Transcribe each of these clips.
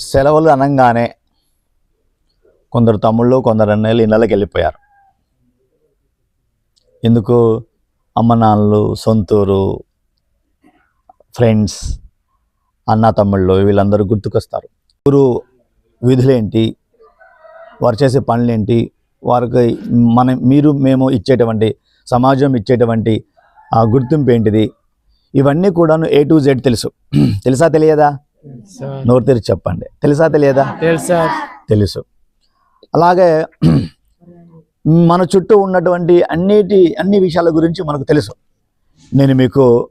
సెలవులు అనగానే కొందరు తమ్ముళ్ళు కొందరు అన్నయ్యలు ఇళ్ళకి వెళ్ళిపోయారు. ఎందుకు? అమ్మ నాన్నలు సొంతూరు ఫ్రెండ్స్ అన్న తమ్ముళ్ళు వీళ్ళందరూ గుర్తుకొస్తారు. ఊరు విధులేంటి? వారు చేసే పనులేంటి? వారికి మన మీరు మేము ఇచ్చేటువంటి సమాజం ఇచ్చేటువంటి ఆ గుర్తింపు ఏంటిది? ఇవన్నీ కూడాను ఏ టు జెడ్ తెలుసు. తెలుసా తెలియదా? నోరు తెరిచి చెప్పండి. తెలుసా తెలియదా? తెలుసు? అలాగే మన చుట్టూ ఉన్నటువంటి అన్నిటి అన్ని విషయాల గురించి మనకు తెలుసు. నేను మీకు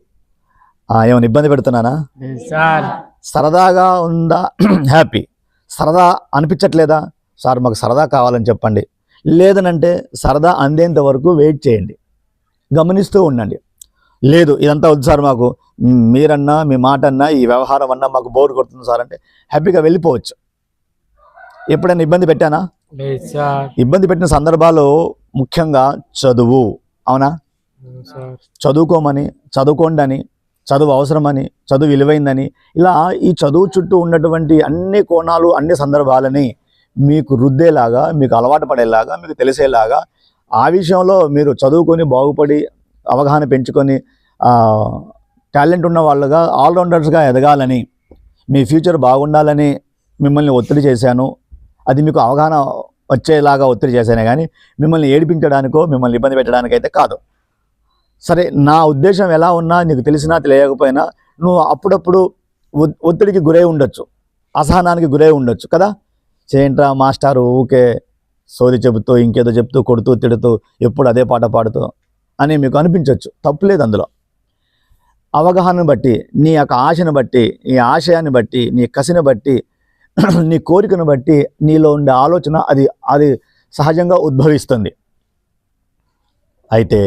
ఏమైనా ఇబ్బంది పెడుతున్నానా? సరదాగా ఉందా? హ్యాపీ. సరదా అనిపించట్లేదా? సార్ మాకు సరదా కావాలని చెప్పండి. లేదనంటే సరదా అందేంత వరకు వెయిట్ చేయండి. గమనిస్తూ ఉండండి. లేదు ఇదంతా వద్దు సార్ మాకు. మీరన్నా మీ మాట అన్నా ఈ వ్యవహారం అన్నా మాకు బోర్ కొడుతుంది సార్ అంటే హ్యాపీగా వెళ్ళిపోవచ్చు. ఎప్పుడైనా ఇబ్బంది పెట్టానా? ఇబ్బంది పెట్టిన సందర్భాలు ముఖ్యంగా చదువు. అవునా? చదువుకోమని చదువుకోండి అని చదువు అవసరమని చదువు విలువైందని ఇలా ఈ చదువు చుట్టూ ఉన్నటువంటి అన్ని కోణాలు అన్ని సందర్భాలని మీకు రుద్దేలాగా మీకు అలవాటు పడేలాగా మీకు తెలిసేలాగా ఆ విషయంలో మీరు చదువుకొని బాగుపడి అవగాహన పెంచుకొని టాలెంట్ ఉన్న వాళ్ళుగా ఆల్రౌండర్స్గా ఎదగాలని మీ ఫ్యూచర్ బాగుండాలని మిమ్మల్ని ఒత్తిడి చేశాను. అది మీకు అవగాహన వచ్చేలాగా ఒత్తిడి చేశానే కానీ మిమ్మల్ని ఏడిపించడానికో మిమ్మల్ని ఇబ్బంది పెట్టడానికైతే కాదు. సరే నా ఉద్దేశం ఎలా ఉన్నా నీకు తెలిసినా తెలియకపోయినా నువ్వు అప్పుడప్పుడు ఒత్తిడికి గురై ఉండొచ్చు. అసహనానికి గురై ఉండొచ్చు కదా? చేయంట్రా మాస్టారు ఊకే సోది చెబుతూ ఇంకేదో చెప్తూ కొడుతూ తిడుతూ ఎప్పుడు అదే పాట పాడుతూ అని మీకు అనిపించవచ్చు తప్పులేదు అందులో. అవగాహనను బట్టి నీ యొక్క ఆశను బట్టి నీ ఆశయాన్ని బట్టి నీ కసిని బట్టి నీ కోరికను బట్టి నీలో ఉండే ఆలోచన అది అది సహజంగా ఉద్భవిస్తుంది. అయితే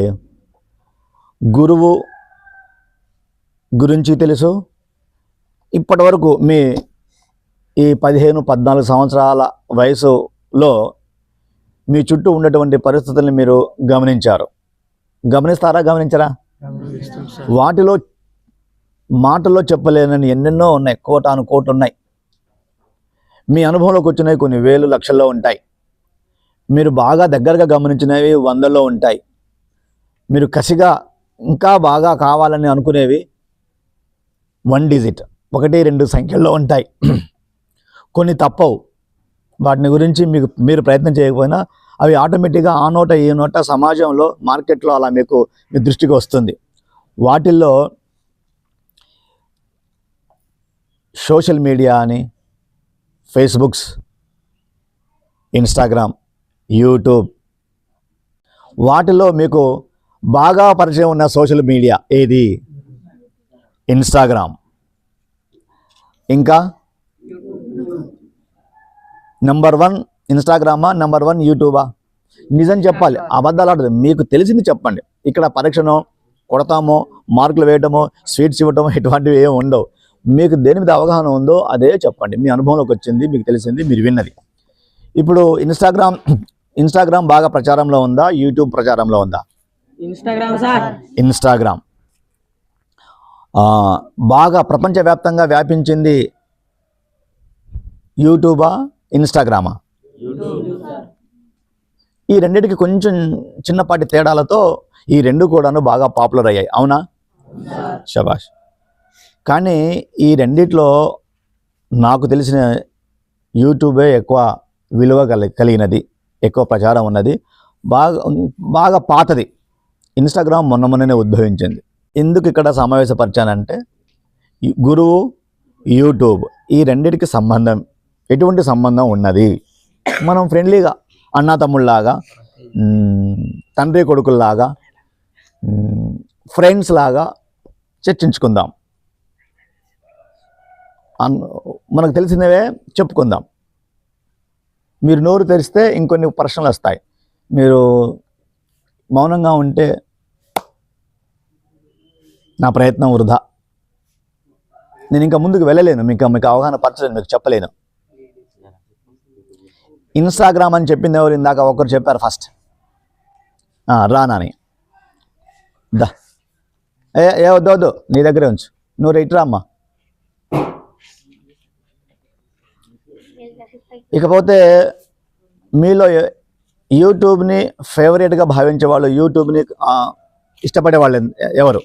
గురువు గురించి తెలుసు? ఇప్పటి వరకు మీ ఈ పదిహేను పద్నాలుగు సంవత్సరాల వయసులో మీ చుట్టూ ఉన్నటువంటి పరిస్థితుల్ని మీరు గమనించారు. గమనిస్తారా గమనించరా? వాటిలో మాటల్లో చెప్పలేనని ఎన్నెన్నో ఉన్నాయి కోటాను కోట్లు ఉన్నాయి మీ అనుభవంలోకి వచ్చినవి కొన్ని వేలు లక్షల్లో ఉంటాయి. మీరు బాగా దగ్గరగా గమనించినవి వందల్లో ఉంటాయి. మీరు కసిగా ఇంకా బాగా కావాలని అనుకునేవి వన్ డిజిట్ ఒకటి రెండు సంఖ్యల్లో ఉంటాయి. కొన్ని తప్పవు. వాటిని గురించి మీకు మీరు ప్రయత్నం చేయకపోయినా అవి ఆటోమేటిక్గా ఆ నోట ఈ నోట సమాజంలో మార్కెట్లో అలా మీకు మీ దృష్టికి వస్తుంది. వాటిల్లో సోషల్ మీడియా అని ఫేస్బుక్స్ ఇన్స్టాగ్రామ్ యూట్యూబ్ వాటిలో మీకు బాగా పరిచయం ఉన్న సోషల్ మీడియా ఏది? ఇన్స్టాగ్రామ్. ఇంకా? నెంబర్ వన్ ఇన్స్టాగ్రామా నెంబర్ వన్ యూట్యూబా? నిజం చెప్పాలి. అబద్ధాలు ఆడదు మీకు తెలిసింది చెప్పండి. ఇక్కడ పరీక్షనో కొడతామో మార్కులు వేయటమో స్వీట్స్ ఇవ్వటమో ఇటువంటివి ఏమి ఉండవు. మీకు దేని మీద అవగాహన ఉందో అదే చెప్పండి. మీ అనుభవంలోకి వచ్చింది మీకు తెలిసింది మీరు విన్నది. ఇప్పుడు ఇన్స్టాగ్రామ్ ఇన్స్టాగ్రామ్ బాగా ప్రచారంలో ఉందా? యూట్యూబ్ ప్రచారంలో ఉందా? Instagram sir. ఇన్స్టాగ్రామ్. బాగా ప్రపంచవ్యాప్తంగా వ్యాపించింది యూట్యూబా ఇన్స్టాగ్రామా? ఈ రెండిటికి కొంచెం చిన్నపాటి తేడాలతో ఈ రెండు కూడాను బాగా పాపులర్ అయ్యాయి. అవునా? శబాష్ కానీ ఈ రెండిట్లో నాకు తెలిసిన యూట్యూబే ఎక్కువ విలువ కలి కలిగినది ఎక్కువ ప్రచారం ఉన్నది. బాగా బాగా పాతది. ఇన్స్టాగ్రామ్ మొన్న మొన్ననే ఉద్భవించింది. ఎందుకు ఇక్కడ సమావేశపరిచానంటే గురువు యూట్యూబ్ ఈ రెండిటికి సంబంధం ఎటువంటి సంబంధం ఉన్నది? మనం ఫ్రెండ్లీగా అన్నా తమ్ముళ్ళలాగా తండ్రి కొడుకుల్లాగా ఫ్రెండ్స్ లాగా చర్చించుకుందాం. అన్ మనకు తెలిసినవే చెప్పుకుందాం. మీరు నోరు తెరిస్తే ఇంకొన్ని ప్రశ్నలు వస్తాయి. మీరు మౌనంగా ఉంటే నా ప్రయత్నం వృధా. నేను ఇంకా ముందుకు వెళ్ళలేను. మీకు మీకు అవగాహన పరచలేను మీకు చెప్పలేను. ఇన్స్టాగ్రామ్ అని చెప్పింది ఎవరు? ఇందాక ఒకరు చెప్పారు ఫస్ట్ రానాని దా. ఏ ఏ వద్దు వద్దు. నీ దగ్గరే ఉంచు. నువ్వు రైట్ అమ్మా. ఇకపోతే మీలో యూట్యూబ్ని ఫేవరెట్గా భావించే వాళ్ళు యూట్యూబ్ని ఇష్టపడే వాళ్ళు ఎవరు?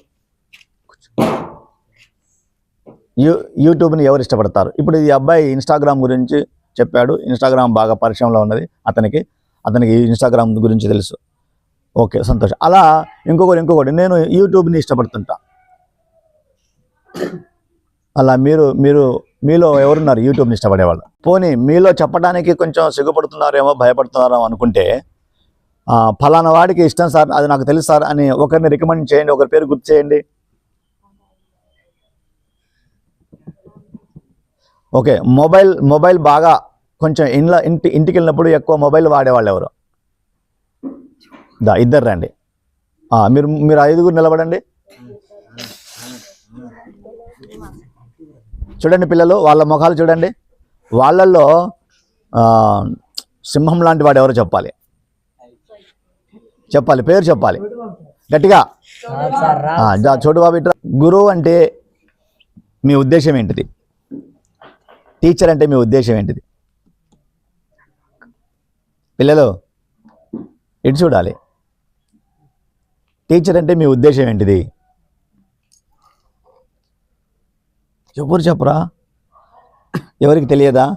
యూ యూట్యూబ్ని ఎవరు ఇష్టపడతారు? ఇప్పుడు ఈ అబ్బాయి ఇన్స్టాగ్రామ్ గురించి చెప్పాడు. ఇన్స్టాగ్రామ్ బాగా పరిచయంలో ఉన్నది. అతనికి అతనికి ఇన్స్టాగ్రామ్ గురించి తెలుసు. ఓకే సంతోషం. అలా ఇంకొకటి ఇంకొకటి. నేను యూట్యూబ్ని ఇష్టపడుతుంటా. అలా మీరు మీరు మీలో ఎవరున్నారు యూట్యూబ్ని ఇష్టపడేవాళ్ళు? పోనీ మీలో చెప్పడానికి కొంచెం సిగ్గుపడుతున్నారేమో భయపడుతున్నారేమో అనుకుంటే ఫలానా వాడికి ఇష్టం సార్ అది నాకు తెలుసు సార్ అని ఒకరిని రికమెండ్ చేయండి ఒకరి పేరు గుర్తు చేయండి. ఓకే మొబైల్ మొబైల్ బాగా కొంచెం ఇంట్లో ఇంటి ఇంటికి వెళ్ళినప్పుడు ఎక్కువ మొబైల్ వాడేవాళ్ళు ఎవరు దా ఇద్దరు రండి. మీరు మీరు ఐదుగురు నిలబడండి. చూడండి పిల్లలు వాళ్ళ ముఖాలు చూడండి. వాళ్ళల్లో సింహం లాంటి వాడు ఎవరో చెప్పాలి. చెప్పాలి పేరు చెప్పాలి. గట్టిగా. చూడు బాబు ఇట్రా గురువు అంటే మీ ఉద్దేశం ఏంటిది? టీచర్ అంటే మీ ఉద్దేశం ఏంటిది? పిల్లలు ఇటు చూడాలి. టీచర్ అంటే మీ ఉద్దేశం ఏంటిది? ఎవరు చెప్పరా? ఎవరికి తెలియదా?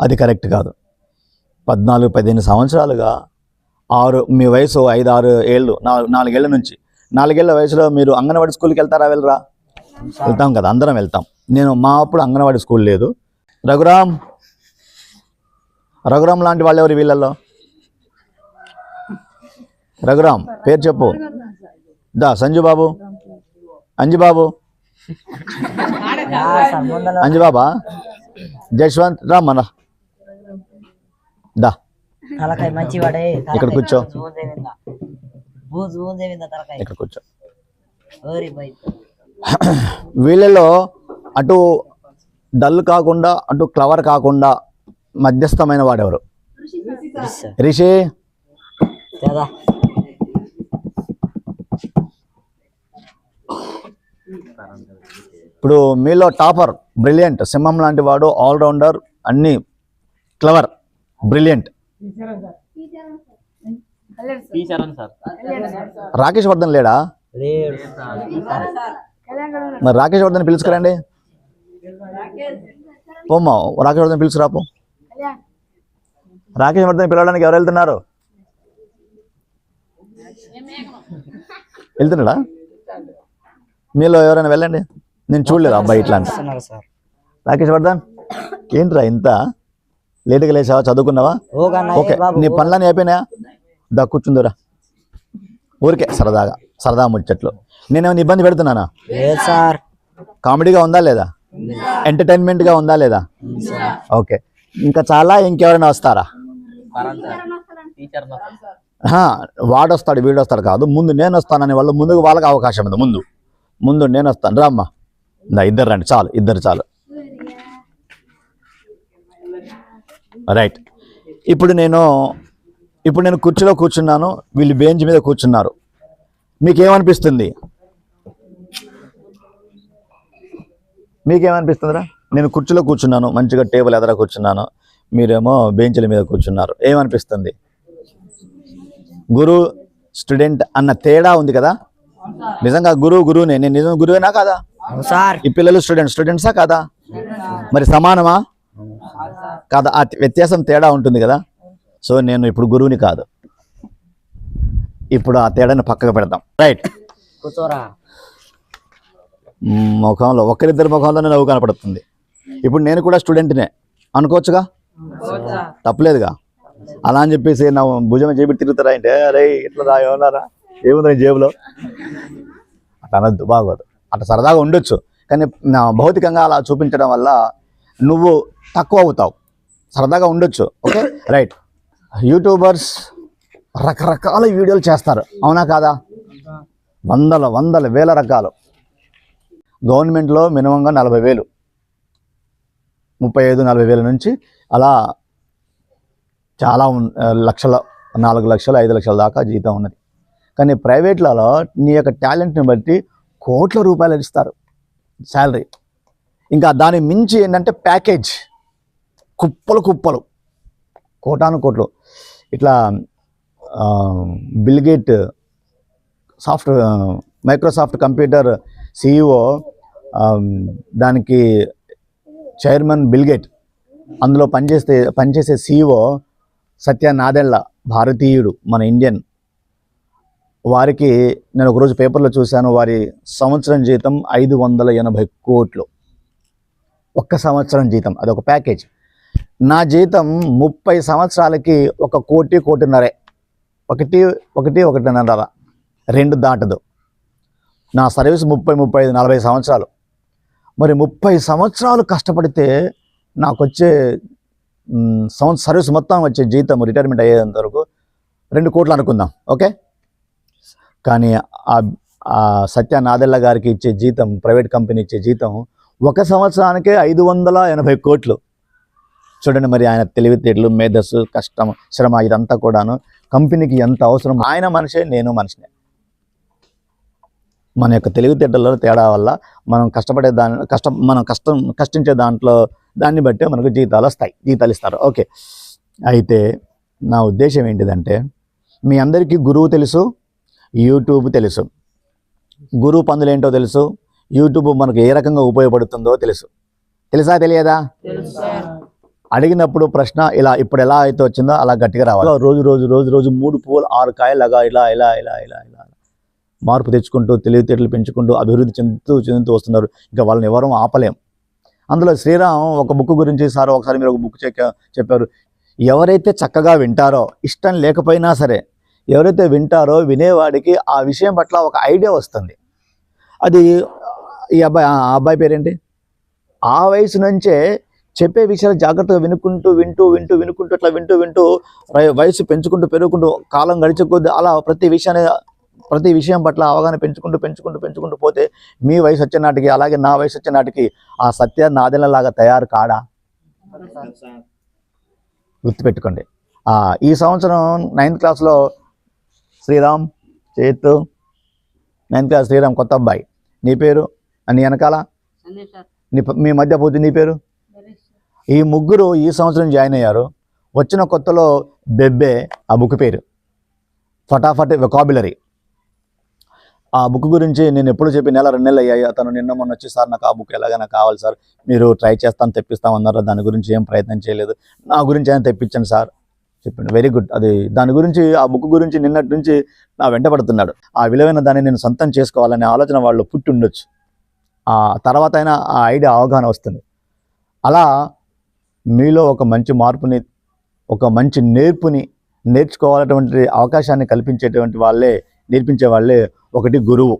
అది కరెక్ట్ కాదు. పద్నాలుగు పదిహేను సంవత్సరాలుగా ఆరు మీ వయసు ఐదు ఆరు ఏళ్ళు నాలుగు నాలుగేళ్ళ నుంచి. నాలుగేళ్ళ వయసులో మీరు అంగన్వాడీ స్కూల్కి వెళ్తారా వెళ్ళరా? వెళ్తాం కదా అందరం వెళ్తాం. నేను మా అప్పుడు అంగన్వాడీ స్కూల్ లేదు. రఘురామ్ రఘురామ్ లాంటి వాళ్ళు ఎవరు వీళ్ళల్లో? రఘురామ్ పేరు చెప్పు. దా సంజు బాబు అంజు బాబు అంజు బాబా జశ్వంత్ రా మన. దా. ఇక్కడ కూర్చో. ఇక్కడ కూర్చో. వీళ్ళలో అటు డల్ కాకుండా అటు క్లవర్ కాకుండా మధ్యస్థమైన వాడెవరు? రిషి. ఇప్పుడు మీలో టాపర్ బ్రిలియంట్ సింహం లాంటి వాడు ఆల్రౌండర్ అన్ని క్లవర్ బ్రిలియంట్. రాకేష్ వర్ధన్ లేడా? లేడు మరి రాకేష్ వర్ధన్ పిలుచుకురండి? పోమ్మా రాకేష్ వర్ధన్ పిలుచుకురా పో. రాకేష్ వర్ధన్ పిలవడానికి ఎవరు వెళ్తున్నారు? వెళ్తున్నాడా? మీలో ఎవరైనా వెళ్ళండి. నేను చూడలేదు అబ్బాయి ఇట్లా అంటే వస్తున్నారు సార్ రాకేష్ వర్ధన్ ఏంట్రా ఇంత లేటుగా లేచావా? చదువుకున్నావా? ఓకే నీ పనులన్నీ అయిపోయినాయా? దా కూర్చుందిరా. ఊరికే సరదాగా. సరదా ముచ్చట్లు. నేనేమైనా ఇబ్బంది పెడుతున్నానా? సార్. కామెడీగా ఉందా లేదా? ఎంటర్టైన్మెంట్గా ఉందా లేదా? ఓకే. ఇంకా చాలా ఇంకెవరైనా వస్తారా? వాడు వస్తాడు వీడు వస్తాడు కాదు. ముందు నేను వస్తానని వాళ్ళు ముందుకు వాళ్ళకి అవకాశం ఉంది. ముందు. ముందు నేను వస్తాను. రామ్మా. ఇద్దరు రండి. చాలు ఇద్దరు చాలు. రైట్. ఇప్పుడు నేను ఇప్పుడు నేను కుర్చీలో కూర్చున్నాను. వీళ్ళు బెంచ్ మీద కూర్చున్నారు. మీకేమనిపిస్తుంది? మీకేమనిపిస్తుందిరా? నేను కుర్చీలో కూర్చున్నాను మంచిగా టేబుల్ ఎదుర కూర్చున్నాను మీరేమో బెంచ్ల మీద కూర్చున్నారు. ఏమనిపిస్తుంది? గురు స్టూడెంట్ అన్న తేడా ఉంది కదా? నిజంగా గురువు గురువునే నేను నిజం గురువేనా కాదా? ఈ పిల్లలు స్టూడెంట్ స్టూడెంట్సా కాదా? మరి సమానమా? కాదా? ఆ వ్యత్యాసం తేడా ఉంటుంది కదా? సో నేను ఇప్పుడు గురువుని కాదు. ఇప్పుడు ఆ తేడాని పక్కకు పెడదాం. రైట్. కూర్చోరా. ముఖంలో ఒకరిద్దరి ముఖంలోనే నవ్వు కనపడుతుంది. ఇప్పుడు నేను కూడా స్టూడెంట్నే. అనుకోవచ్చుగా? తప్పలేదుగా? అలా అని చెప్పేసి నా భుజం చేపెట్టి తిరుగుతారా అంటే అరే ఇట్లా రా ఏమన్నారా ఏముంది జేబులో? అట్లా అనద్దు బాగోదు. అట్లా సరదాగా ఉండొచ్చు. కానీ నా భౌతికంగా అలా చూపించడం వల్ల నువ్వు తక్కువ అవుతావు. సరదాగా ఉండొచ్చు. ఓకే? రైట్. యూట్యూబర్స్ రకరకాల వీడియోలు చేస్తారు. అవునా కాదా? వందల వందల వేల రకాలు. గవర్నమెంట్లో మినిమంగా నలభై వేలు. ముప్పై ఐదు నలభై వేల నుంచి అలా చాలా లక్షల నాలుగు లక్షలు ఐదు లక్షల దాకా జీతం ఉన్నది. కానీ ప్రైవేట్లలో నీ యొక్క టాలెంట్ని బట్టి కోట్ల రూపాయలు ఇస్తారు శాలరీ. ఇంకా దాని మించి ఏంటంటే ప్యాకేజ్. కుప్పలు కుప్పలు. కోటాను కోట్లు. ఇట్లా Bill Gate soft Microsoft computer CEO దానికి చైర్మన్ బిల్గేట్ అందులో పనిచేస్తే పనిచేసే సిఇఓ సత్య నాదెళ్ళ భారతీయుడు మన ఇండియన్ వారికి నేను ఒకరోజు పేపర్లో చూశాను వారి సంవత్సరం జీతం ఐదు వందల ఎనభై కోట్లు. ఒక్క సంవత్సరం జీతం అదొక ప్యాకేజ్ నా జీతం ముప్పై సంవత్సరాలకి ఒక కోటి కోటిన్నరే. ఒకటి ఒకటి ఒకటిన్నర. రెండు దాటదు. నా సర్వీస్ ముప్పై ముప్పై ఐదు నలభై సంవత్సరాలు. మరి ముప్పై సంవత్సరాలు కష్టపడితే నాకు వచ్చే సంవత్సర సర్వీస్ మొత్తం వచ్చే జీతం రిటైర్మెంట్ అయ్యేంత వరకు రెండు కోట్లు అనుకుందాం. ఓకే? కానీ ఆ ఆ సత్య నాదెల్ల గారికి ఇచ్చే జీతం ప్రైవేట్ కంపెనీ ఇచ్చే జీతం ఒక సంవత్సరానికే ఐదు వందల ఎనభై కోట్లు. చూడండి మరి ఆయన తెలివితేటలు మేధస్సు కష్టం శ్రమ ఇదంతా కూడాను కంపెనీకి ఎంత అవసరం? ఆయన మనిషే నేను మనిషినే. మన యొక్క తెలివితేటల్లో తేడా వల్ల మనం కష్టపడే దాని కష్టం మనం కష్టం కష్టించే దాంట్లో దాన్ని బట్టే మనకు జీతాలు వస్తాయి జీతాలు ఇస్తారు. ఓకే. అయితే నా ఉద్దేశం ఏంటిదంటే మీ అందరికీ గురువు తెలుసు యూట్యూబ్ తెలుసు. గురువు పందులు ఏంటో తెలుసు యూట్యూబ్ మనకు ఏ రకంగా ఉపయోగపడుతుందో తెలుసు. తెలుసా తెలియదా? అడిగినప్పుడు ప్రశ్న ఇలా ఇప్పుడు ఎలా అయితే వచ్చిందో అలా గట్టిగా రావాలి. రోజు రోజు రోజు రోజు మూడు పువ్వులు ఆరు కాయలాగా ఇలా ఇలా ఇలా ఇలా ఇలా మార్పు తెచ్చుకుంటూ తెలివితేటలు పెంచుకుంటూ అభివృద్ధి చెందుతూ చెందుతూ వస్తున్నారు. ఇంకా వాళ్ళని ఎవరూ ఆపలేం. అందులో శ్రీరామ్ ఒక బుక్ గురించి సార్ ఒకసారి మీరు ఒక బుక్ చెప్పారు. ఎవరైతే చక్కగా వింటారో ఇష్టం లేకపోయినా సరే ఎవరైతే వింటారో వినేవాడికి ఆ విషయం పట్ల ఒక ఐడియా వస్తుంది. అది ఈ అబ్బాయి ఆ అబ్బాయి పేరేంటి? ఆ వయసు నుంచే చెప్పే విషయాలు జాగ్రత్తగా వినుకుంటూ వింటూ వింటూ వినుకుంటూ ఇట్లా వింటూ వింటూ వయసు పెంచుకుంటూ పెరుగుకుంటూ కాలం గడిచే కొద్దీ అలా ప్రతి విషయాన్ని ప్రతి విషయం పట్ల అవగాహన పెంచుకుంటూ పెంచుకుంటూ పెంచుకుంటూ పోతే మీ వయసు వచ్చే నాటికి అలాగే నా వయసు వచ్చే నాటికి ఆ సత్య నాదెలలాగా తయారు కాడా? గుర్తుపెట్టుకోండి. ఈ సంవత్సరం నైన్త్ క్లాస్లో శ్రీరామ్ చేతు నైన్త్ క్లాస్ శ్రీరామ్ కొత్త అబ్బాయి. నీ పేరు? నీ వెనకాల? నీ మీ మధ్య పోతుంది నీ పేరు? ఈ ముగ్గురు ఈ సంవత్సరం జాయిన్ అయ్యారు. వచ్చిన కొత్తలో బెబ్బే ఆ బుక్ పేరు. ఫటాఫట్ వెకాబులరీ ఆ బుక్ గురించి నేను ఎప్పుడు చెప్పి నెల రెండు నెలలు అయ్యాయి. అతను నిన్న మొన్న వచ్చి సార్ నాకు ఆ బుక్ ఎలాగైనా కావాలి సార్. మీరు ట్రై చేస్తాను తెప్పిస్తాం అన్నారు. దాని గురించి ఏం ప్రయత్నం చేయలేదు. నా గురించి అయినా తెప్పించండి సార్ చెప్పండి. వెరీ గుడ్ అది దాని గురించి ఆ బుక్ గురించి నిన్నటి నుంచి నా వెంటబడుతున్నాడు ఆ విలువైన దాన్ని నేను సొంతం చేసుకోవాలనే ఆలోచన వాళ్ళు పుట్టి ఉండొచ్చు ఆ తర్వాత అయినా ఆ ఐడియా అవగాహన వస్తుంది. అలా మీలో ఒక మంచి మార్పుని ఒక మంచి నేర్పుని నేర్చుకోవాలటువంటి అవకాశాన్ని కల్పించేటువంటి వాళ్ళే నేర్పించే వాళ్ళే ఒకటి గురువు.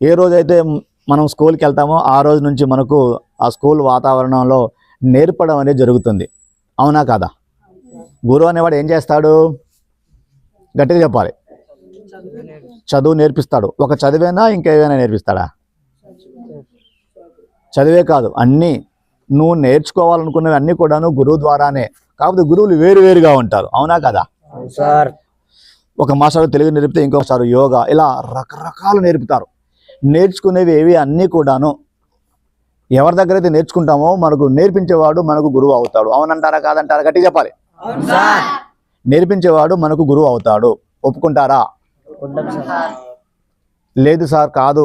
ఏ రోజైతే మనం స్కూల్కి వెళ్తామో ఆ రోజు నుంచి మనకు ఆ స్కూల్ వాతావరణంలో నేర్పడం అనేది జరుగుతుంది. అవునా కాదా? గురువు అనేవాడు ఏం చేస్తాడు? గట్టిగా చెప్పాలి. చదువు నేర్పిస్తాడు. ఒక చదివేనా ఇంకేమైనా నేర్పిస్తాడా? చదివే కాదు. అన్నీ నువ్వు నేర్చుకోవాలనుకున్నవి అన్నీ కూడాను గురువు ద్వారానే. కాకపోతే గురువులు వేరు వేరుగా ఉంటారు. అవునా కదా? సార్. ఒక మాస్టర్ తెలుగు నేర్పితే ఇంకొకసారి యోగా. ఇలా రకరకాలు నేర్పుతారు. నేర్చుకునేవి ఏవి అన్నీ కూడాను ఎవరి దగ్గర అయితే నేర్చుకుంటామో మనకు నేర్పించేవాడు మనకు గురువు అవుతాడు. అవునంటారా కాదంటారా? గట్టి చెప్పాలి. నేర్పించేవాడు మనకు గురువు అవుతాడు. ఒప్పుకుంటారా? లేదు సార్ కాదు.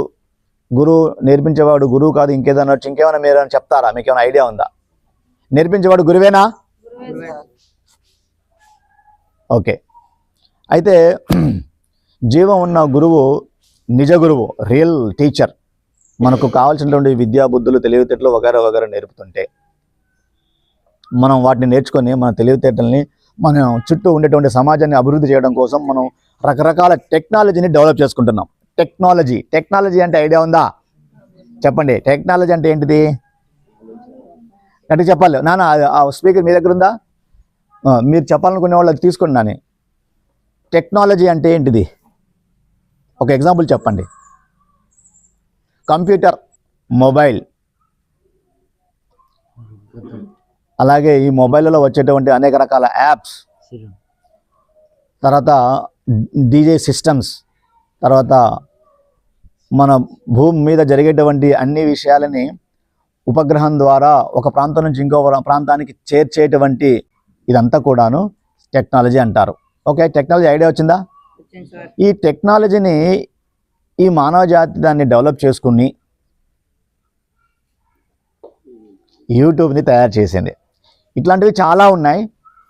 గురువు నేర్పించేవాడు గురువు కాదు ఇంకేదన్నా వచ్చి ఇంకేమైనా మీరు చెప్తారా? మీకు ఏమైనా ఐడియా ఉందా? నేర్పించేవాడు గురువేనా? ఓకే. అయితే జీవం ఉన్న గురువు నిజ గురువు రియల్ టీచర్. మనకు కావాల్సినటువంటి విద్యా బుద్ధులు తెలివితేటలు వగేరా వగేరా నేర్పుతుంటే మనం వాటిని నేర్చుకొని మన తెలివితేటల్ని మనం చుట్టూ ఉండేటువంటి సమాజాన్ని అభివృద్ధి చేయడం కోసం మనం రకరకాల టెక్నాలజీని డెవలప్ చేసుకుంటున్నాం. టెక్నాలజీ. టెక్నాలజీ అంటే ఐడియా ఉందా? చెప్పండి. టెక్నాలజీ అంటే ఏంటిది? అంటే చెప్పాలి. నాన్న ఆ స్పీకర్ మీ దగ్గర ఉందా? మీరు చెప్పాలనుకునే వాళ్ళకి తీసుకోండి నాని. టెక్నాలజీ అంటే ఏంటిది? ఒక ఎగ్జాంపుల్ చెప్పండి. Computer mobile. అలాగే ఈ మొబైల్లో వచ్చేటువంటి అనేక రకాల యాప్స్. తర్వాత డీజే సిస్టమ్స్. తర్వాత మన భూమి మీద జరిగేటువంటి అన్ని విషయాలని ఉపగ్రహం ద్వారా ఒక ప్రాంతం నుంచి ఇంకో ప్రాంతానికి చేర్చేటువంటి ఇదంతా కూడాను టెక్నాలజీ అంటారు. ఓకే టెక్నాలజీ ఐడియా వచ్చిందా? ఈ టెక్నాలజీని ఈ మానవ జాతి దాన్ని డెవలప్ చేసుకుని యూట్యూబ్ని తయారు చేసింది. ఇట్లాంటివి చాలా ఉన్నాయి.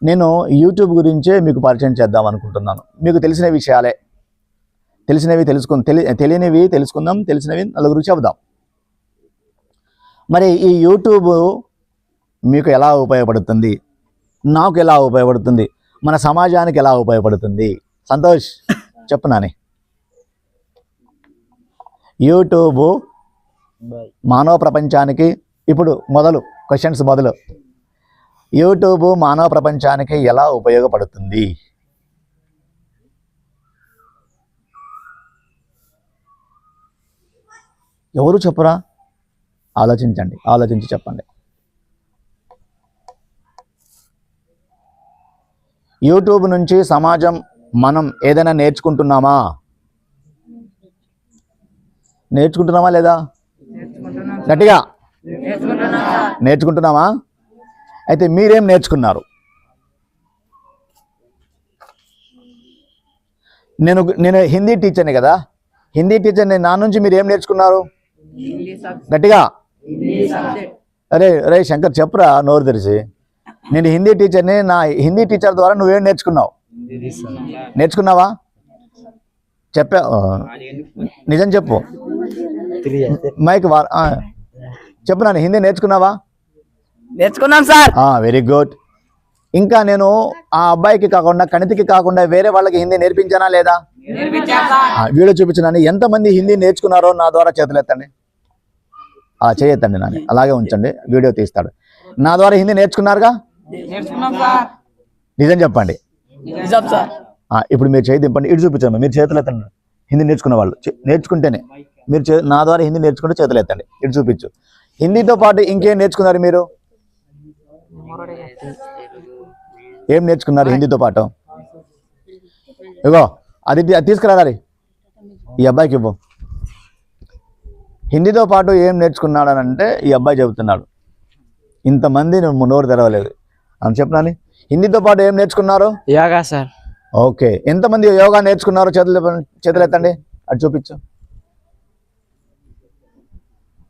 నేను యూట్యూబ్ గురించే మీకు పరిచయం చేద్దాం అనుకుంటున్నాను. మీకు తెలిసిన విషయాలే. తెలిసినవి తెలుసుకుందాం తెలి తెలియనివి తెలుసుకుందాం తెలిసినవి నలుగురు చెబుదాం. మరి ఈ యూట్యూబ్ మీకు ఎలా ఉపయోగపడుతుంది? నాకు ఎలా ఉపయోగపడుతుంది? మన సమాజానికి ఎలా ఉపయోగపడుతుంది? సంతోష్ చెప్పు నాని యూట్యూబ్ మానవ ప్రపంచానికి ఇప్పుడు మొదలు క్వశ్చన్స్ మొదలు. యూట్యూబ్ మానవ ప్రపంచానికి ఎలా ఉపయోగపడుతుంది? ఎవరు చెప్పరా? ఆలోచించండి ఆలోచించి చెప్పండి. యూట్యూబ్ నుంచి సమాజం మనం ఏదైనా నేర్చుకుంటున్నామా? నేర్చుకుంటున్నామా లేదా? గట్టిగా? నేర్చుకుంటున్నామా? అయితే మీరేం నేర్చుకున్నారు? నేను నేను హిందీ టీచర్ని కదా? హిందీ టీచర్ని నా నుంచి మీరు ఏం నేర్చుకున్నారు? గట్టిగా? అరే అరే శంకర్ చెప్పురా నోరు తెరిచి. నేను హిందీ టీచర్ని నా హిందీ టీచర్ ద్వారా నువ్వేం నేర్చుకున్నావు? నేర్చుకున్నావా? చెప్పా నిజం చెప్పు. మైక్ చెప్పు నాన్న హిందీ నేర్చుకున్నావా? నేర్చుకున్నాం సార్. Very good. ఇంకా నేను ఆ అబ్బాయికి కాకుండా కణితికి కాకుండా వేరే వాళ్ళకి హిందీ నేర్పించానా లేదా? వీడియో చూపించినాను. ఎంతమంది హిందీ నేర్చుకున్నారో నా ద్వారా చేతులు ఎత్తండి ఆ చేయొద్దండి నాని. అలాగే ఉంచండి. వీడియో తీస్తాడు. నా ద్వారా హిందీ నేర్చుకున్నారుగా? నిజం చెప్పండి. ఇప్పుడు మీరు చేయి దింపండి. ఇటు చూపించండి. మీరు చేతులు ఎత్తండి హిందీ నేర్చుకున్న వాళ్ళు. నేర్చుకుంటేనే. మీరు చే- నా ద్వారా హిందీ నేర్చుకుంటే చేతులు ఎత్తండి ఇటు చూపించు. హిందీతో పాటు ఇంకేం నేర్చుకున్నారు మీరు? ఏం నేర్చుకున్నారు హిందీతో పాటు? ఇగో అది అది తీసుకురాలి ఈ అబ్బాయికి ఇవ్వు. హిందీతో పాటు ఏం నేర్చుకున్నాడు అని అంటే ఈ అబ్బాయి చెబుతున్నాడు. ఇంతమంది నువ్వు నోరు తెరవలేదు. అని చెప్పినాని హిందీతో పాటు ఏం నేర్చుకున్నారు? యోగా సార్. ఓకే. ఎంతమంది యోగా నేర్చుకున్నారు చేతులు చేతులు ఎత్తండి. అటు చూపించు.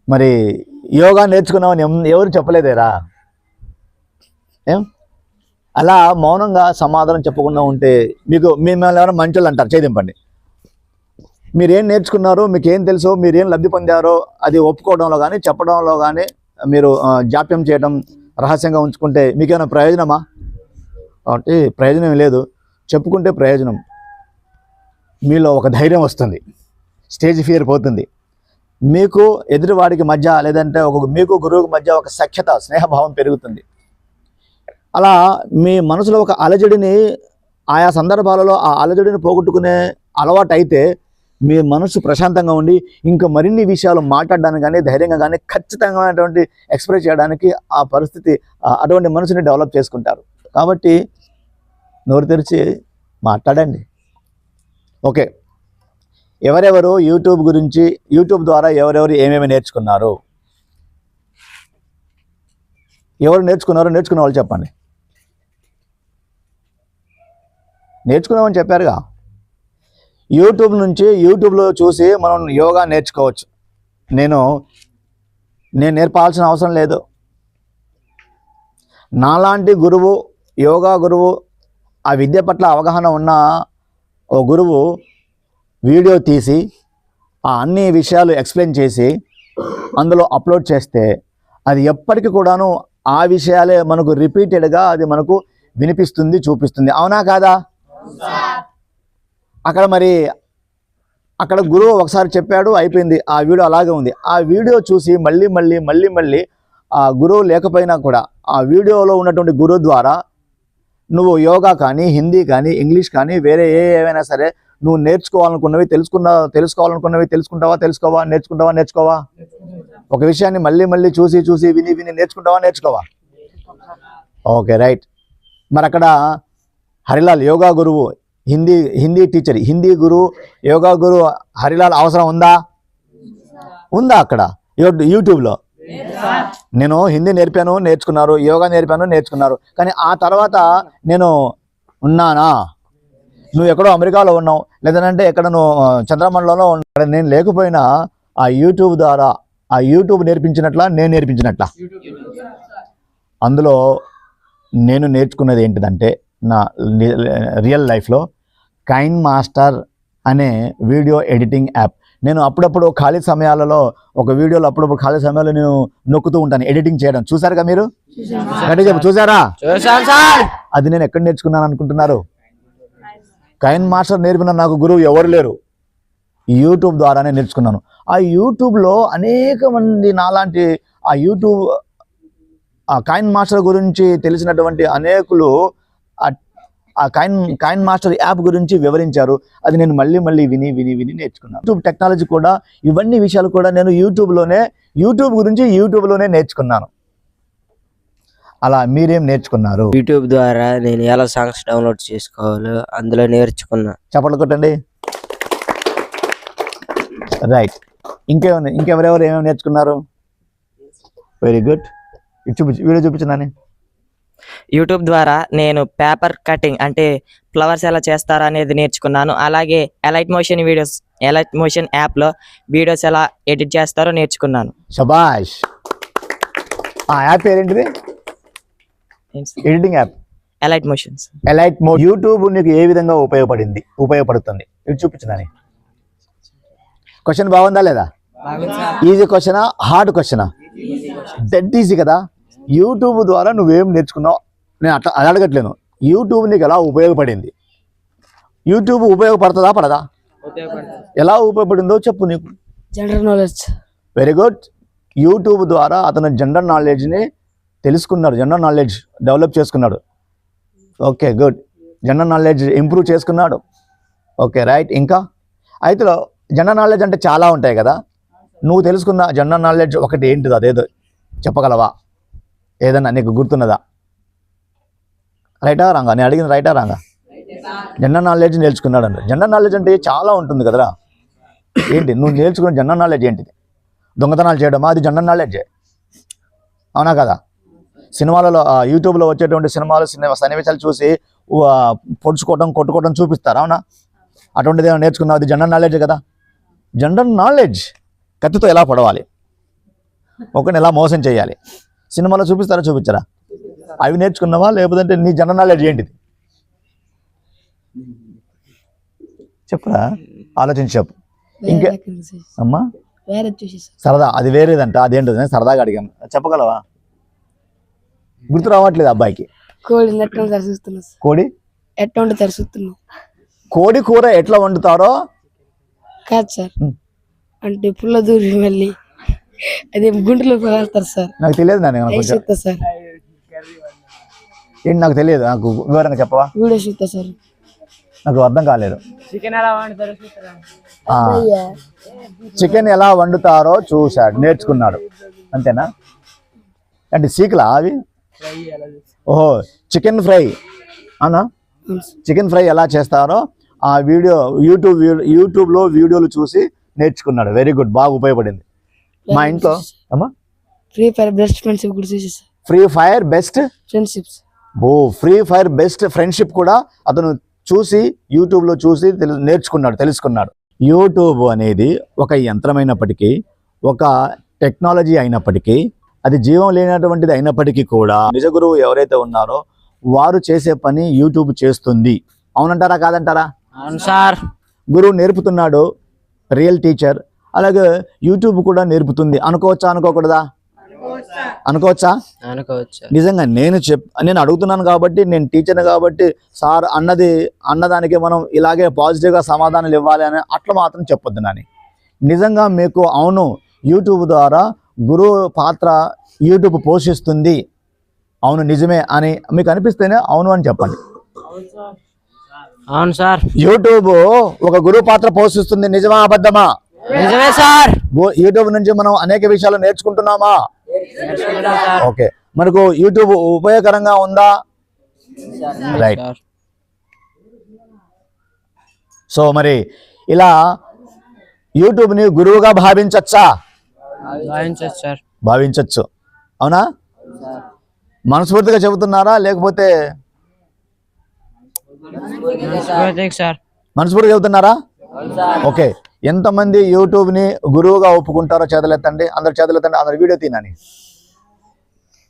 మరి యోగా నేర్చుకున్నామని ఎం- ఎవరు చెప్పలేదేరా? ఏం? అలా మౌనంగా సమాధానం చెప్పకుండా ఉంటే మీకు మిమ్మల్ని ఎవరైనా మంచోళ్ళు అంటారు చేదింపండి మీరేం నేర్చుకున్నారో మీకు ఏం తెలుసో మీరేం లబ్ధి పొందారో అది ఒప్పుకోవడంలో కానీ చెప్పడంలో కానీ మీరు జాప్యం చేయడం రహస్యంగా ఉంచుకుంటే మీకేమైనా ప్రయోజనమా? కాబట్టి ప్రయోజనం లేదు. చెప్పుకుంటే ప్రయోజనం. మీలో ఒక ధైర్యం వస్తుంది. స్టేజ్ ఫియర్ పోతుంది. మీకు ఎదుటివాడికి మధ్య లేదంటే ఒక మీకు గురువుకి మధ్య ఒక సఖ్యత స్నేహభావం పెరుగుతుంది. అలా మీ మనసులో ఒక అలజడిని ఆయా సందర్భాలలో ఆ అలజడిని పోగొట్టుకునే అలవాటు అయితే మీ మనసు ప్రశాంతంగా ఉండి ఇంకా మరిన్ని విషయాలు మాట్లాడడానికి కానీ ధైర్యంగా కానీ ఖచ్చితంగా ఎక్స్ప్రెస్ చేయడానికి ఆ పరిస్థితి అటువంటి మనసుని డెవలప్ చేసుకుంటారు. కాబట్టి నోరు తెరిచి మాట్లాడండి. ఓకే. ఎవరెవరు యూట్యూబ్ గురించి యూట్యూబ్ ద్వారా ఎవరెవరు ఏమేమి నేర్చుకున్నారు? ఎవరు నేర్చుకున్నారో నేర్చుకున్న వాళ్ళు చెప్పండి. నేర్చుకున్నామని చెప్పారుగా. యూట్యూబ్ నుంచి యూట్యూబ్లో చూసి మనం యోగా నేర్చుకోవచ్చు. నేను నేను నేర్పాల్సిన అవసరం లేదు. నాలాంటి గురువు యోగా గురువు ఆ విద్య పట్ల అవగాహన ఉన్న ఓ గురువు వీడియో తీసి ఆ అన్ని విషయాలు ఎక్స్ప్లెయిన్ చేసి అందులో అప్లోడ్ చేస్తే అది ఎప్పటికీ కూడాను ఆ విషయాలే మనకు రిపీటెడ్గా అది మనకు వినిపిస్తుంది చూపిస్తుంది. అవునా కాదా? అక్కడ మరి అక్కడ గురువు ఒకసారి చెప్పాడు అయిపోయింది. ఆ వీడియో అలాగే ఉంది. ఆ వీడియో చూసి మళ్ళీ మళ్ళీ మళ్ళీ మళ్ళీ ఆ గురువు లేకపోయినా కూడా ఆ వీడియోలో ఉన్నటువంటి గురువు ద్వారా నువ్వు యోగా కానీ హిందీ కానీ ఇంగ్లీష్ కానీ వేరే ఏ ఏవైనా సరే నువ్వు నేర్చుకోవాలనుకున్నవి తెలుసుకున్న తెలుసుకోవాలనుకున్నవి తెలుసుకుంటావా తెలుసుకోవా నేర్చుకుంటావా నేర్చుకోవా? ఒక విషయాన్ని మళ్ళీ మళ్ళీ చూసి చూసి విని విని నేర్చుకుంటావా నేర్చుకోవా? Okay right. మరి అక్కడ హరిలాల్ యోగా గురువు హిందీ హిందీ టీచర్ హిందీ గురువు యోగా గురువు హరిలాల్ అవసరం ఉందా? ఉందా అక్కడ? యూట్యూబ్లో? నేను హిందీ నేర్పాను నేర్చుకున్నారు యోగా నేర్పాను నేర్చుకున్నారు. కానీ ఆ తర్వాత నేను ఉన్నానా? నువ్వు ఎక్కడో అమెరికాలో ఉన్నావు లేదంటే ఎక్కడ నువ్వు చంద్రమండలంలో ఉన్నా నేను లేకపోయినా ఆ యూట్యూబ్ ద్వారా ఆ యూట్యూబ్ నేర్పించినట్లా నేను నేర్పించినట్లా? అందులో నేను నేర్చుకున్నది ఏంటిదంటే నా రియల్ లైఫ్లో కైన్ మాస్టర్ అనే వీడియో ఎడిటింగ్ యాప్. నేను అప్పుడప్పుడు ఖాళీ సమయాలలో ఒక వీడియోలో అప్పుడప్పుడు ఖాళీ సమయాల్లో నేను నొక్కుతూ ఉంటాను ఎడిటింగ్ చేయడం. చూసారుగా మీరు? చెప్పు చూసారా? అది నేను ఎక్కడ నేర్చుకున్నాను అనుకుంటున్నారు? కైన్ మాస్టర్ నేర్పిన నాకు గురువు ఎవరు లేరు. యూట్యూబ్ ద్వారానే నేర్చుకున్నాను. ఆ యూట్యూబ్లో అనేక మంది నాలాంటి ఆ యూట్యూబ్ ఆ కాయిన్ మాస్టర్ గురించి తెలిసినటువంటి అనేకులు ఆ కాయిన్ కాయిన్ మాస్టర్ యాప్ గురించి వివరించారు. అది నేను మళ్ళీ మళ్ళీ విని విని విని నేర్చుకున్నాను. యూట్యూబ్ టెక్నాలజీ కూడా ఇవన్నీ విషయాలు కూడా నేను యూట్యూబ్లోనే యూట్యూబ్ గురించి యూట్యూబ్లోనే నేర్చుకున్నాను. అలా మీరేం నేర్చుకున్నారు? యూట్యూబ్ ద్వారా నేను ఎలా సాంగ్స్ డౌన్లోడ్ చేసుకోవాలో అందులో నేర్చుకున్నా. చప్పట్లు కొట్టండి. రైట్. ఇంకేమైనా ఇంకెవరెవరు ఏమేమి నేర్చుకున్నారు? Very good. చూపించు వీడియో చూపించున్నాను యూట్యూబ్ ద్వారా నేను పేపర్ కటింగ్ అంటే ఫ్లవర్స్ ఎలా చేస్తారో అనేది నేర్చుకున్నాను. అలాగే Alight Motion videos Alight Motion యాప్లో వీడియోస్ ఎలా ఎడిట్ చేస్తారో నేర్చుకున్నాను. శబాష్ ఆ app పేరేంటిది? Editing app Alight Motions Alight మో యూట్యూబ్ నీకు ఏ విధంగా ఉపయోగపడింది? ఉపయోగపడుతుంది? ఇది చూపించున్నాను క్వశ్చన్ బాగుందా లేదా? ఈజీ క్వశ్చనా హార్డ్ క్వశ్చనా డెడ్ ఈజీ కదా? యూట్యూబ్ ద్వారా నువ్వేం నేర్చుకున్నావు? నేను అట్లా అది అడగట్లేను. యూట్యూబ్ నీకు ఎలా ఉపయోగపడింది? యూట్యూబ్ ఉపయోగపడుతుందా పడదా? ఎలా ఉపయోగపడిందో చెప్పు నీకు. General knowledge very good YouTube ద్వారా అతను జనరల్ నాలెడ్జ్ని తెలుసుకున్నాడు. జనరల్ నాలెడ్జ్ డెవలప్ చేసుకున్నాడు. Okay good general knowledge improve చేసుకున్నాడు. ఓకే రైట్ ఇంకా? అయితే జనరల్ నాలెడ్జ్ అంటే చాలా ఉంటాయి కదా. నువ్వు తెలుసుకున్న జనరల్ నాలెడ్జ్ ఒకటి ఏంటిది అదేదో చెప్పగలవా? ఏదన్నా నీకు గుర్తున్నదా? రైటా రాంగా? నేను అడిగిన రైటా రాంగా? జనరల్ నాలెడ్జ్ నేర్చుకున్నాడు అంటే జనరల్ నాలెడ్జ్ అంటే చాలా ఉంటుంది కదరా. ఏంటి? నువ్వు నేర్చుకున్న జనరల్ నాలెడ్జ్ ఏంటిది? దొంగతనాలు చేయడమా? అది జనరల్ నాలెడ్జే అవునా కదా? సినిమాలలో యూట్యూబ్లో వచ్చేటువంటి సినిమాలు సినిమా సన్నివేశాలు చూసి పొడుచుకోవడం కొట్టుకోవడం చూపిస్తారు? అవునా? అటువంటిది ఏమైనా నేర్చుకున్నావు? అది జనరల్ నాలెడ్జ్ కదా? జనరల్ నాలెడ్జ్ కత్తితో ఎలా పడవాలి? ఒకరిని ఎలా మోసం చేయాలి. సినిమాలో చూపిస్తారా చూపించరా? అవి నేర్చుకున్నావా? లేకపోతే నీ జనరల్ నాలెడ్జ్ ఏంటిది? చెప్పురా ఆలోచించి చెప్పు. ఇంకా అమ్మా. సరదా అది వేరేదంట అదేంటో నేను సరదాగా అడిగాను. చెప్పగలవా? గుర్తు రావట్లేదు అబ్బాయికి. కోడి కోడి? ఎట్లా ఉంటే తరిసిస్తున్నా కోడి కూర ఎట్లా వండుతారో? కాదు సార్. అంటే పుల్ల దూరి మళ్ళీ అదే గుంటలో వేస్తారు సార్. నాకు తెలియదు నాన్న కొంచెం. చూస్తా సార్. ఏంటి నాకు తెలియదు నాకు వివరంగా చెప్పవా? వీడియో చూస్తా సార్. నాకు అర్థం కాలేదు. చికెన్ ఎలా వండుతారు చికెన్ ఎలా వండుతారో చూశాడు నేర్చుకున్నాడు. అంతేనా? అంటే సీకులా అవి? ఓహో చికెన్ ఫ్రై అనా అవును సార్. చికెన్ ఫ్రై ఎలా చేస్తారో ఆ వీడియో యూట్యూబ్ యూట్యూబ్లో వీడియోలు చూసి నేర్చుకున్నాడు. వెరీ గుడ్ బాగా ఉపయోగపడింది. మా ఇంట్లో? అమ్మా? ఫ్రీ ఫైర్ బెస్ట్ ఫ్రెండ్షిప్ కూడా చూసేసా. ఫ్రీ ఫైర్ బెస్ట్ ఫ్రెండ్షిప్స్ ఓ ఫ్రీ ఫైర్ బెస్ట్ ఫ్రెండ్షిప్ కూడా అతను చూసి యూట్యూబ్లో చూసి తెలు నేర్చుకున్నాడు తెలుసుకున్నాడు. యూట్యూబ్ అనేది ఒక యంత్రమైనప్పటికీ ఒక టెక్నాలజీ అయినప్పటికీ అది జీవం లేనటువంటిది అయినప్పటికీ కూడా నిజ గురువు ఎవరైతే ఉన్నారో వారు చేసే పని యూట్యూబ్ చేస్తుంది. అవునంటారా కాదంటారా? అవును సార్. గురువు నేర్పుతున్నాడు రియల్ టీచర్ అలాగే యూట్యూబ్ కూడా నేర్పుతుంది. అనుకోవచ్చా అనుకోకూడదా? అనుకోవచ్చా. అనుకోవచ్చు? నిజంగా నేను చెప్ నేను అడుగుతున్నాను కాబట్టి నేను టీచర్ని కాబట్టి సార్ అన్నది అన్నదానికి మనం ఇలాగే పాజిటివ్గా సమాధానాలు ఇవ్వాలి అని అట్లా మాత్రం చెప్పొద్దు నాని. నిజంగా మీకు అవును యూట్యూబ్ ద్వారా గురువు పాత్ర యూట్యూబ్ పోషిస్తుంది. అవును నిజమే అని మీకు అనిపిస్తేనే అవును అని చెప్పండి. అవును సార్. యూట్యూబ్ ఒక గురువు పాత్ర పోషిస్తుంది. నిజమా అబద్ధమా? నిజమే సార్. యూట్యూబ్ నుంచి మనం అనేక విషయాలు నేర్చుకుంటున్నామా? ఓకే. మనకు యూట్యూబ్ ఉపయోగకరంగా ఉందా? రైట్ సో మరి ఇలా యూట్యూబ్ని గురువుగా భావించచ్చా? భావించచ్చు అవునా? మనస్ఫూర్తిగా చెబుతున్నారా? లేకపోతే మనస్ఫూర్తిగా చెబుతున్నారా? ఓకే. ఎంతమంది యూట్యూబ్ని గురువుగా ఒప్పుకుంటారో చేతలెత్తండి. అందరు చేతులెత్తండి. అందరు వీడియో తినని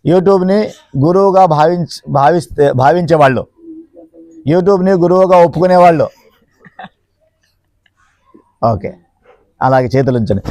యూట్యూబ్ని గురువుగా భావించ భావిస్తే భావించే వాళ్ళు యూట్యూబ్ని గురువుగా ఒప్పుకునే వాళ్ళు ఓకే. అలాగే చేతులు ఉంచండి.